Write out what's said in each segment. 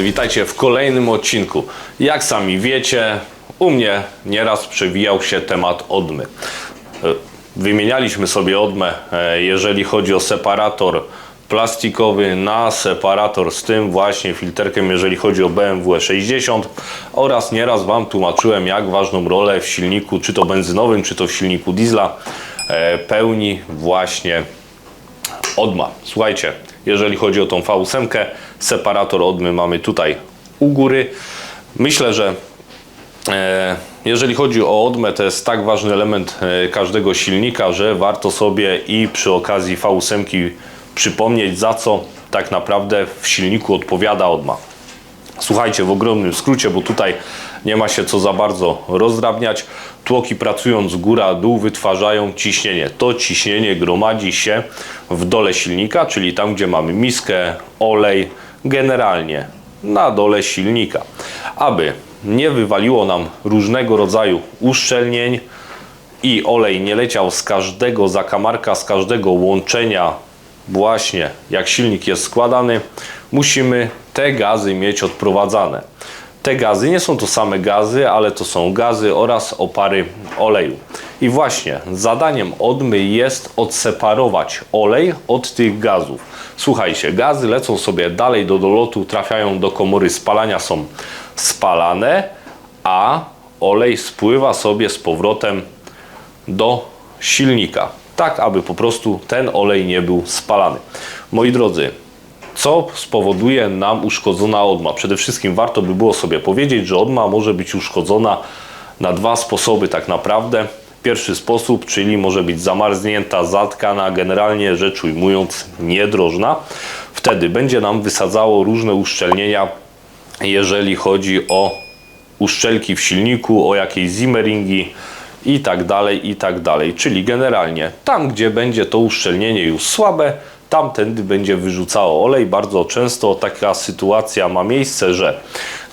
drodzy, witajcie w kolejnym odcinku. Jak sami wiecie, u mnie nieraz przewijał się temat odmy. E, Wymienialiśmy sobie odmę, e, jeżeli chodzi o separator plastikowy na separator z tym właśnie filterkiem, jeżeli chodzi o BMW 60 oraz nieraz Wam tłumaczyłem, jak ważną rolę w silniku, czy to benzynowym, czy to w silniku diesla, e, pełni właśnie odma. Słuchajcie, jeżeli chodzi o tą V8, separator odmy mamy tutaj u góry. Myślę, że e, jeżeli chodzi o odmę, to jest tak ważny element e, każdego silnika, że warto sobie i przy okazji V8 przypomnieć, za co tak naprawdę w silniku odpowiada odma. Słuchajcie, w ogromnym skrócie, bo tutaj nie ma się co za bardzo rozdrabniać. Tłoki pracując góra-dół wytwarzają ciśnienie. To ciśnienie gromadzi się w dole silnika, czyli tam, gdzie mamy miskę, olej, generalnie na dole silnika. Aby nie wywaliło nam różnego rodzaju uszczelnień i olej nie leciał z każdego zakamarka, z każdego łączenia właśnie jak silnik jest składany, musimy te gazy mieć odprowadzane. Te gazy nie są to same gazy, ale to są gazy oraz opary oleju. I właśnie zadaniem odmy jest odseparować olej od tych gazów. Słuchajcie, gazy lecą sobie dalej do dolotu, trafiają do komory spalania, są spalane, a olej spływa sobie z powrotem do silnika, tak aby po prostu ten olej nie był spalany. Moi drodzy, co spowoduje nam uszkodzona odma? Przede wszystkim warto by było sobie powiedzieć, że odma może być uszkodzona na dwa sposoby tak naprawdę. Pierwszy sposób, czyli może być zamarznięta, zatkana, generalnie rzecz ujmując niedrożna. Wtedy będzie nam wysadzało różne uszczelnienia, jeżeli chodzi o uszczelki w silniku, o jakieś zimmeringi i tak dalej, i tak dalej. Czyli generalnie tam, gdzie będzie to uszczelnienie już słabe, tamtędy będzie wyrzucało olej. Bardzo często taka sytuacja ma miejsce, że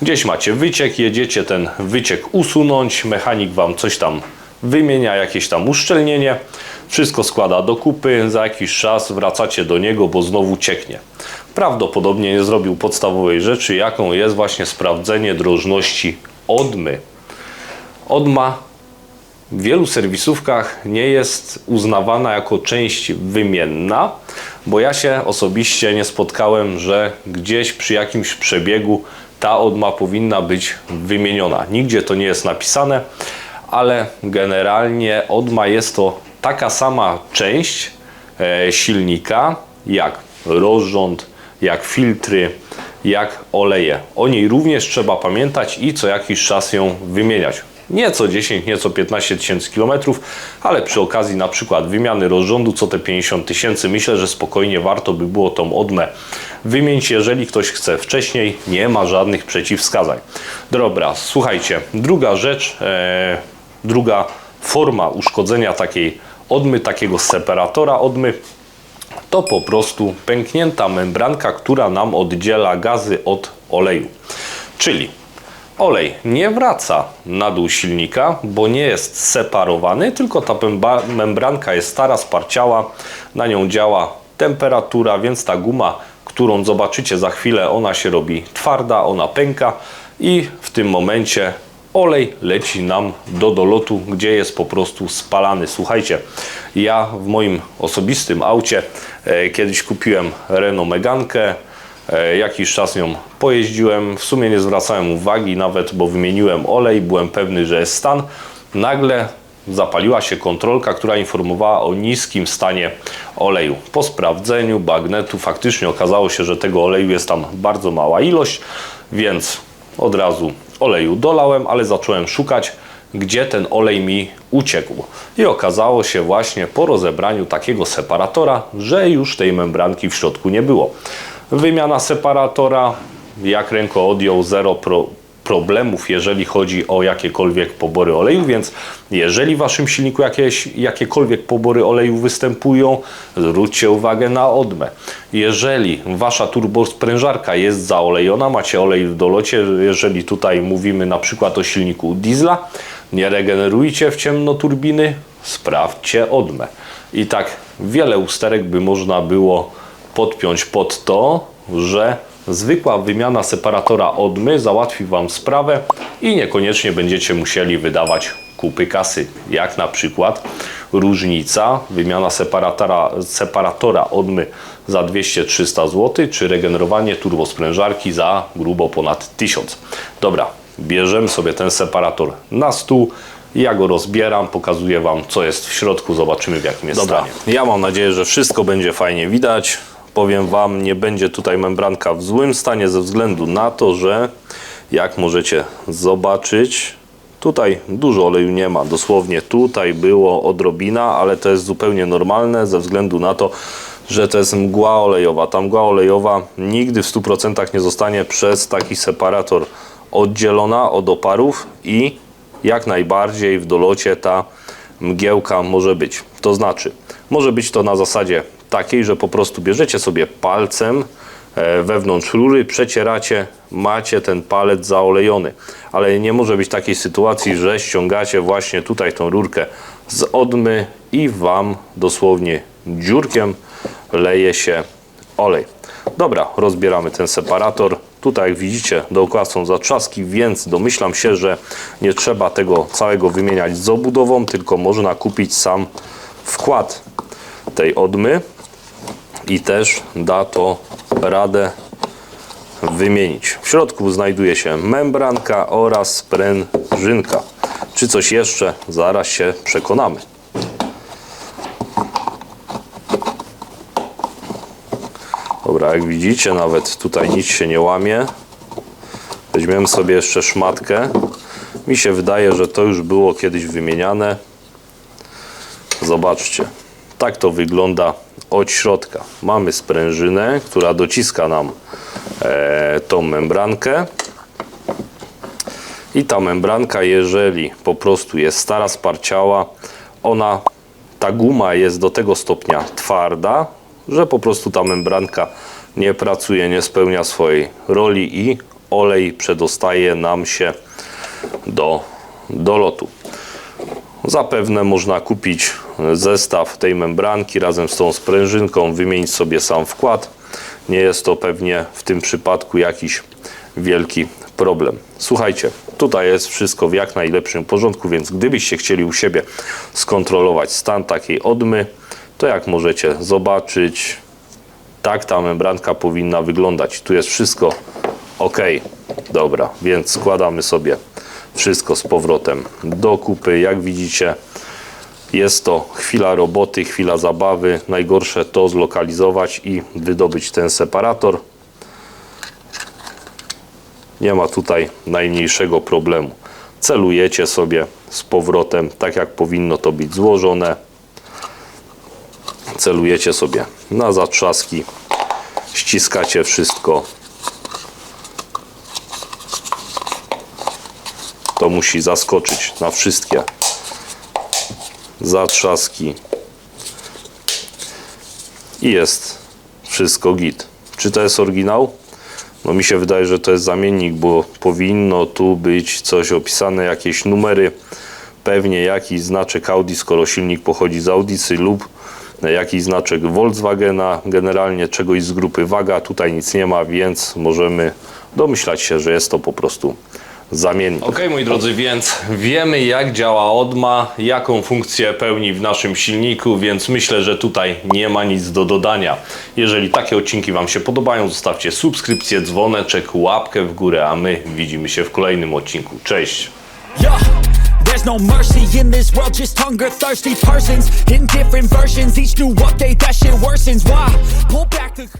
gdzieś macie wyciek, jedziecie ten wyciek usunąć, mechanik Wam coś tam wymienia, jakieś tam uszczelnienie, wszystko składa do kupy, za jakiś czas wracacie do niego, bo znowu cieknie. Prawdopodobnie nie zrobił podstawowej rzeczy, jaką jest właśnie sprawdzenie drożności odmy. Odma w wielu serwisówkach nie jest uznawana jako część wymienna, bo ja się osobiście nie spotkałem, że gdzieś przy jakimś przebiegu ta odma powinna być wymieniona. Nigdzie to nie jest napisane, ale generalnie odma jest to taka sama część e, silnika jak rozrząd, jak filtry, jak oleje. O niej również trzeba pamiętać i co jakiś czas ją wymieniać nieco 10, nieco 15 tysięcy kilometrów, ale przy okazji na przykład wymiany rozrządu co te 50 tysięcy, myślę, że spokojnie warto by było tą odmę wymienić, jeżeli ktoś chce wcześniej, nie ma żadnych przeciwwskazań. Dobra, słuchajcie, druga rzecz, e, druga forma uszkodzenia takiej odmy, takiego separatora odmy, to po prostu pęknięta membranka, która nam oddziela gazy od oleju. Czyli olej nie wraca na dół silnika, bo nie jest separowany, tylko ta membranka jest stara, sparciała, na nią działa temperatura, więc ta guma, którą zobaczycie za chwilę, ona się robi twarda, ona pęka i w tym momencie olej leci nam do dolotu, gdzie jest po prostu spalany. Słuchajcie, ja w moim osobistym aucie e, kiedyś kupiłem Renault Megankę, jakiś czas nią pojeździłem, w sumie nie zwracałem uwagi nawet, bo wymieniłem olej, byłem pewny, że jest stan. Nagle zapaliła się kontrolka, która informowała o niskim stanie oleju. Po sprawdzeniu bagnetu faktycznie okazało się, że tego oleju jest tam bardzo mała ilość, więc od razu oleju dolałem, ale zacząłem szukać, gdzie ten olej mi uciekł. I okazało się właśnie po rozebraniu takiego separatora, że już tej membranki w środku nie było. Wymiana separatora, jak ręko odjął, zero pro, problemów, jeżeli chodzi o jakiekolwiek pobory oleju, więc jeżeli w Waszym silniku jakieś, jakiekolwiek pobory oleju występują, zwróćcie uwagę na odmę. Jeżeli Wasza turbosprężarka jest zaolejona, macie olej w dolocie, jeżeli tutaj mówimy na przykład o silniku diesla, nie regenerujcie w ciemno turbiny, sprawdźcie odmę. I tak wiele usterek by można było podpiąć pod to, że zwykła wymiana separatora odmy załatwi Wam sprawę i niekoniecznie będziecie musieli wydawać kupy kasy, jak na przykład różnica, wymiana separatora, separatora odmy za 200-300 zł, czy regenerowanie turbosprężarki za grubo ponad 1000. Dobra, bierzemy sobie ten separator na stół, ja go rozbieram, pokazuję Wam co jest w środku, zobaczymy w jakim jest Dobra, stanie. Ja mam nadzieję, że wszystko będzie fajnie widać. Powiem Wam, nie będzie tutaj membranka w złym stanie ze względu na to, że jak możecie zobaczyć, tutaj dużo oleju nie ma. Dosłownie tutaj było odrobina, ale to jest zupełnie normalne ze względu na to, że to jest mgła olejowa. Ta mgła olejowa nigdy w 100% nie zostanie przez taki separator oddzielona od oparów i jak najbardziej w dolocie ta mgiełka może być. To znaczy, może być to na zasadzie takiej, że po prostu bierzecie sobie palcem e, wewnątrz rury, przecieracie, macie ten palec zaolejony. Ale nie może być takiej sytuacji, że ściągacie właśnie tutaj tą rurkę z odmy i Wam dosłownie dziurkiem leje się olej. Dobra, rozbieramy ten separator. Tutaj jak widzicie dookoła są zatrzaski, więc domyślam się, że nie trzeba tego całego wymieniać z obudową, tylko można kupić sam wkład tej odmy i też da to radę wymienić. W środku znajduje się membranka oraz sprężynka. Czy coś jeszcze? Zaraz się przekonamy. Dobra, jak widzicie, nawet tutaj nic się nie łamie. Weźmiemy sobie jeszcze szmatkę. Mi się wydaje, że to już było kiedyś wymieniane. Zobaczcie, tak to wygląda od środka. Mamy sprężynę, która dociska nam e, tą membrankę. I ta membranka, jeżeli po prostu jest stara, sparciała, ona, ta guma jest do tego stopnia twarda, że po prostu ta membranka nie pracuje, nie spełnia swojej roli i olej przedostaje nam się do, do lotu. Zapewne można kupić zestaw tej membranki razem z tą sprężynką, wymienić sobie sam wkład. Nie jest to pewnie w tym przypadku jakiś wielki problem. Słuchajcie, tutaj jest wszystko w jak najlepszym porządku, więc gdybyście chcieli u siebie skontrolować stan takiej odmy, to jak możecie zobaczyć, tak ta membranka powinna wyglądać. Tu jest wszystko ok. Dobra, więc składamy sobie wszystko z powrotem do kupy. Jak widzicie, jest to chwila roboty, chwila zabawy. Najgorsze to zlokalizować i wydobyć ten separator. Nie ma tutaj najmniejszego problemu. Celujecie sobie z powrotem, tak jak powinno to być złożone. Celujecie sobie na zatrzaski, ściskacie wszystko. To musi zaskoczyć na wszystkie zatrzaski i jest wszystko git. Czy to jest oryginał? No mi się wydaje, że to jest zamiennik, bo powinno tu być coś opisane, jakieś numery, pewnie jakiś znaczek Audi, skoro silnik pochodzi z Audicy lub jakiś znaczek Volkswagena, generalnie czegoś z grupy Waga, tutaj nic nie ma, więc możemy domyślać się, że jest to po prostu zamiennik. Ok, moi drodzy, więc wiemy jak działa odma, jaką funkcję pełni w naszym silniku, więc myślę, że tutaj nie ma nic do dodania. Jeżeli takie odcinki Wam się podobają, zostawcie subskrypcję, dzwoneczek, łapkę w górę, a my widzimy się w kolejnym odcinku. Cześć! There's no mercy in this world, just hunger thirsty persons in different versions. Each new update, that shit worsens. Why? Pull